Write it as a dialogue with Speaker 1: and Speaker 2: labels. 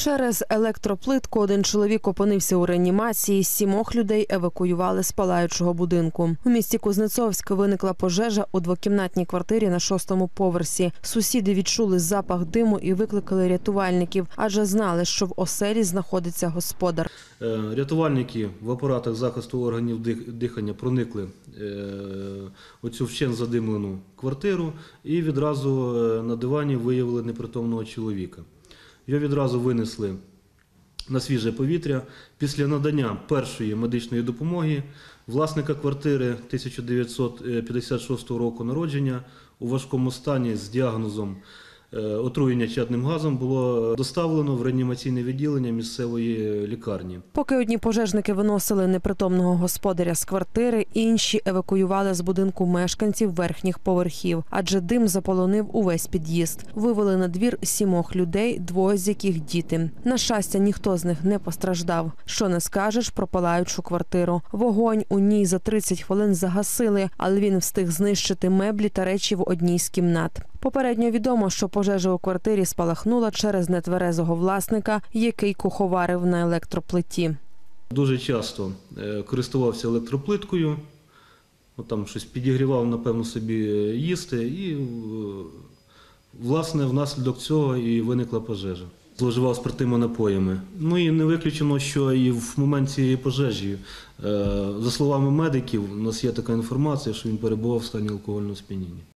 Speaker 1: Через електроплитку один чоловік опинився у реанімації. Сімох людей евакуювали з палаючого будинку. У місті Кузнецовськ виникла пожежа у двокімнатній квартирі на шостому поверсі. Сусіди відчули запах диму і викликали рятувальників, адже знали, що в оселі знаходиться господар.
Speaker 2: Е, Рятувальники в апаратах захисту органів дихання проникли е, у цю вщен задимлену квартиру і відразу е, на дивані виявили непритомного чоловіка. Його відразу винесли на свіже повітря. Після надання першої медичної допомоги власника квартири 1956 року народження у важкому стані з діагнозом е, отруєння чадним газом було доставлено в реанімаційне відділення місцевої лікарні.
Speaker 1: Поки одні пожежники виносили непритомного господаря з квартири, інші евакуювали з будинку мешканців верхніх поверхів, адже дим заполонив увесь під'їзд. Вивели на двір сімох людей, двоє з яких діти. На щастя, ніхто з них не постраждав. Що не скажеш про палаючу квартиру. Вогонь у ній за 30 хвилин загасили, але він встиг знищити меблі та речі в одній з кімнат. Попередньо відомо, що пожежа у квартирі спалахнула через нетверезого власника, який куховарив на електроплиті.
Speaker 2: Дуже часто е, користувався електроплиткою, там щось підігрівав, напевно, собі е, їсти, і е, власне внаслідок цього і виникла пожежа. Зловживав спиртними напоями. Ну і не виключено, що і в момент цієї пожежі, за словами медиків, у нас є така інформація, що він перебував в стані алкогольного сп'яніння.